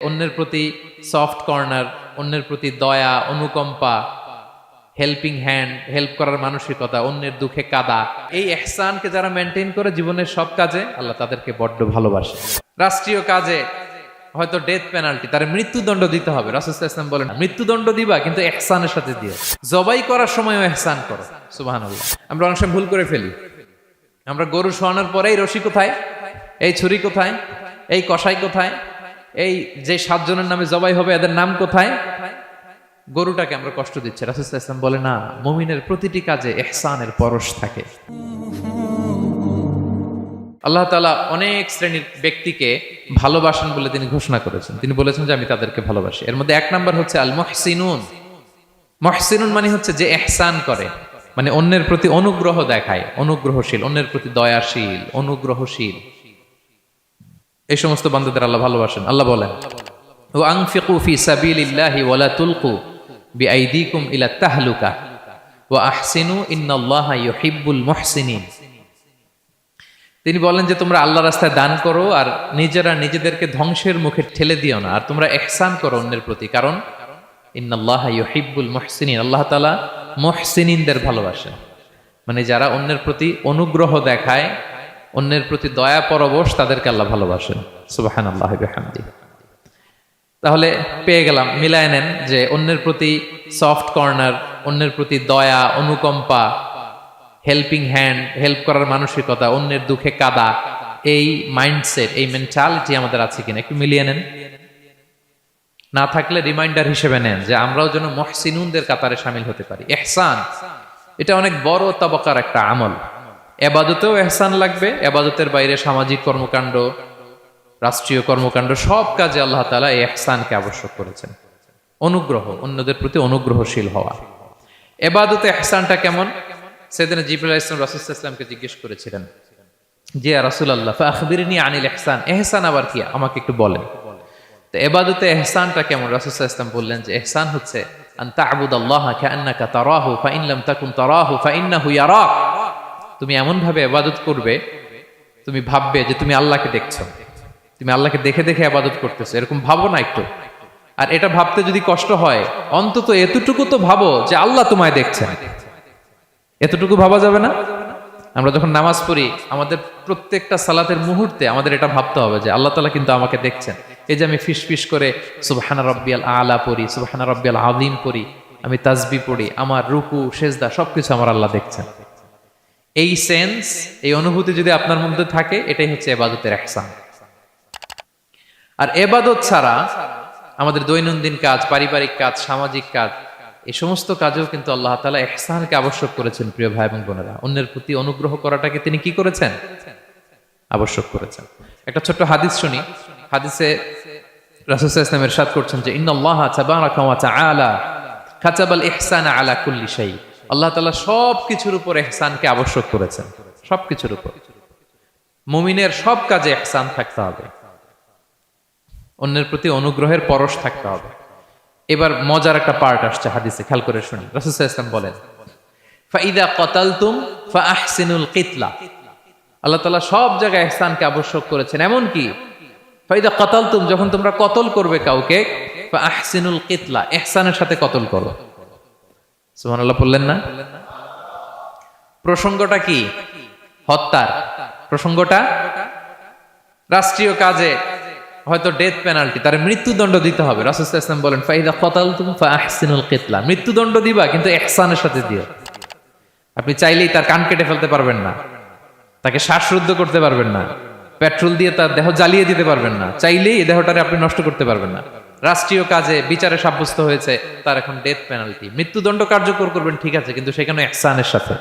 অন্যের প্রতি soft corner অন্যের প্রতি দয়া, অনুকম্পা হেল্পিং হ্যান্ড হেল্প করার মানসিকতা, অন্যের দুঃখে কাদা। এই এহসানকে যারা মেনটেন করে জীবনের সব কাজে, আল্লাহ তাদেরকে বড্ড ভালোবাসে। রাষ্ট্রীয় কাজে, হয়তো ডেথ পেনাল্টি তার মৃত্যুদণ্ড দিতে হবে। রাসুল ইসলাম বলেন, মৃত্যুদণ্ড দিবা, কিন্তু এহসানের সাথে দিও জবাই করার সময়ও এহসান করো সুবাহ আমরা অনেক সময় ভুল করে ফেলি। আমরা গরু শোয়ানোর পরে এই রশি কোথায়? এই ছুরি কোথায়? এই কষাই কোথায়? এই যে সাতজনের নামে জবাই হবে, এদের নাম কোথায়? গরুটাকে আমরা কষ্ট দিচ্ছি। রাসুল ইসলাম বলে, না, মমিনের প্রতিটি কাজে এহসানের পরশ থাকে। আল্লাহ তালা অনেক শ্রেণির ব্যক্তিকে ভালোবাসেন বলে তিনি ঘোষণা করেছেন। তিনি বলেছেন যে, আমি তাদেরকে ভালোবাসি। এর মধ্যে এক নাম্বার হচ্ছে আল মহসিনুন মহসিনুন মানে হচ্ছে যে এহসান করে মানে অন্যের প্রতি অনুগ্রহ দেখায়, অনুগ্রহশীল, অন্যের প্রতি দয়াশীল, অনুগ্রহশীল। এই সমস্ত বান্ধবদের আল্লাহ ভালোবাসেন। আল্লাহ বলেন ও আংফিকু ফি সাবিলিল্লাহি ওয়ালা তুলকু বিআইদিকুম ইলা তাহলুকা ওয়া আহসিনু ইন্নাল্লাহা ইউহিব্বুল মুহসিনিন। তিনি বলেন যে, তোমরা আল্লাহ রাস্তায় দান করো আর নিজেরা নিজেদেরকে ধ্বংসের মুখে ঠেলে দিও না, আর তোমরা এহসান করো অন্যের প্রতি। কারণ, ইন্নাল্লাহ ইউহিব্বুল মুহসিনিন। আল্লাহ তাআলা মুহসিনিনদের ভালোবাসেন। মানে যারা অন্যের প্রতি অনুগ্রহ দেখায় অন্যের প্রতি দয়া পরবশ তাদেরকে আল্লাহ ভালোবাসেন। সুবহানাল্লাহি বিহামদি। তাহলে পেয়ে গেলাম মিলায় নেন যে অন্যের প্রতি সফট কর্নার অন্যের প্রতি দয়া অনুকম্পা হেল্পিং হ্যান্ড হেল্প করার মানসিকতা অন্যের দুঃখে কাদা এই মাইন্ডসেট এই মেন্টালিটি আমাদের আছে কিনা একটু মিলিয়ে নেন। না থাকলে রিমাইন্ডার হিসেবে নেন যে আমরাও যেন মহসিনুনদের কাতারে সামিল হতে পারি। এহসান এটা অনেক বড় তবকার একটা আমল। এবাদতেও এহসান লাগবে, এবাদতের বাইরে সামাজিক কর্মকাণ্ড, রাষ্ট্রীয় কর্মকাণ্ড, সব কাজে আল্লাহ তালা এই এহসানকে আবশ্যক করেছেন। অনুগ্রহ, অন্যদের প্রতি অনুগ্রহশীল হওয়া। এবাদতে এহসানটা কেমন? সেদিন জিবুল ইসলাম রাসুল ইসলামকে জিজ্ঞেস করেছিলেন জি রাসুল আল্লাহ আখবিরিনী আনিল এহসান এহসান আবার কি? আমাকে একটু বলেন। তো এবাদতে এহসানটা কেমন? রাসুল ইসলাম বললেন যে, এহসান হচ্ছে, আন তা'বুদ আল্লাহ কাআন্নাকা তারাহু ফাইন লাম তাকুন তারাহু ফাইন্নাহু ইয়ারাক। তুমি এমন ভাবে ইবাদত করবে, তুমি ভাববে যে তুমি আল্লাহকে দেখছ। তুমি আল্লাহকে দেখে দেখে আবাদত করতেছো। এরকম ভাবো না একটু। আর এটা ভাবতে যদি কষ্ট হয়, অন্তত এতটুকু তো ভাবো যে আল্লাহ তোমায় দেখছেন। এতটুকু ভাবা যাবে না? আমরা যখন নামাজ পড়ি, আমাদের প্রত্যেকটা সালাতের মুহূর্তে আমাদের এটা ভাবতে হবে যে আল্লাহ তালা কিন্তু আমাকে দেখছেন। এই যে আমি ফিস ফিস করে সুবহানা রব্বিয়াল আলা পড়ি, সুবহানা রব্বিয়াল আদিম পড়ি, আমি তাজবি পড়ি, আমার রুকু, সেজদা সবকিছু আমার আল্লাহ দেখছেন। এই সেন্স এই অনুভূতি যদি আপনার মধ্যে থাকে, এটাই হচ্ছে এবাদতের এহসান। আর এবাদত ছাড়া আমাদের দৈনন্দিন কাজ, পারিবারিক কাজ, সামাজিক কাজ, এই সমস্ত কাজেও কিন্তু আল্লাহ তালা এহসানকে আবশ্যক করেছেন, প্রিয় ভাই এবং বোনেরা। অন্যের প্রতি অনুগ্রহ করাটাকে তিনি কি করেছেন? আবশ্যক করেছেন। একটা ছোট্ট হাদিস শুনি। হাদিসে রাসুল ইসলামের সাদ করছেন যে, ইন্নাল্লাহ তাবারাকা ওয়া তাআলা ইহসান আলা কুল্লি শাই আল্লাহ তাআলা সব কিছুর উপর ইহসানকে আবশ্যক করেছেন। সব কিছুর উপর। মুমিনের সব কাজে ইহসান থাকতে হবে। অন্যের প্রতি অনুগ্রহের পরশ থাকতে হবে। এবার মজার একটা পার্ট আসছে হাদিসে, খেয়াল করে শুনি রাসুল ইসলাম বলেন, ফাইদা কতালতুম কিতলা। আল্লাহ তালা সব জায়গায় এহসানকে আবশ্যক করেছেন। এমন কি? ফাইদা কতালতুম যখন তোমরা কতল করবে কাউকে আহসিনুল কিতলা, এহসানের সাথে কতল করো। সুমান আল্লাহ বললেন না? প্রসঙ্গটা কি? হত্যার। প্রসঙ্গটা? রাষ্ট্রীয় কাজে হয়তো ডেথ পেনাল্টি তার মৃত্যুদণ্ড দিতে হবে। রাসুল ইসলাম বলেন, ফাইদা কতাল তুমি আহসিনুল কিতলা। মৃত্যুদণ্ড দিবা, কিন্তু এহসানের সাথে দিও। আপনি চাইলেই তার কান কেটে ফেলতে পারবেন না। তাকে শ্বাসরুদ্ধ করতে পারবেন না। পেট্রোল দিয়ে তার দেহ জ্বালিয়ে দিতে পারবেন না। চাইলেই এই দেহটারে আপনি নষ্ট করতে পারবেন না। রাষ্ট্রীয় কাজে বিচারে সাব্যস্ত হয়েছে, তার এখন ডেথ পেনাল্টি মৃত্যুদণ্ড কার্যকর করবেন, ঠিক আছে, কিন্তু সেখানে এহসানের সাথে।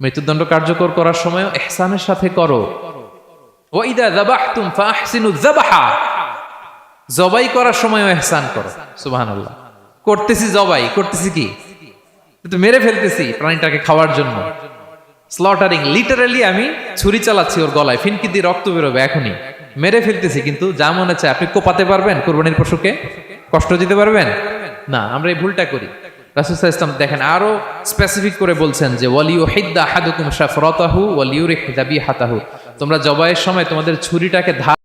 মৃত্যুদণ্ড কার্যকর করার সময় এহসানের সাথে করো। জবাই করার সময় এহসান করো, সুবহানাল্লাহ। করতেছি জবাই, করতেছি কি? মেরে ফেলতেছি প্রাণীটাকে খাওয়ার জন্য। স্লটারিং লিটারালি আমি ছুরি চালাচ্ছি ওর গলায়, ফিনকি দিয়ে রক্ত বেরোবে এখনই। মেরে ফেলতেছি কিন্তু, যা মনে চায় আপনি কোপাতে পারবেন কোরবানির পশুকে? কষ্ট দিতে পারবেন? না, আমরা এই ভুলটা করি। ইসলাম দেখেন, আরও স্পেসিফিক করে বলছেন যে ওয়ালিউ হিদ্দা হাদুকুম শাফরতাহু ওয়ালিউরিহ দাবি হাতাহু তোমরা জবাইয়ের সময় তোমাদের ছুরিটাকে ধার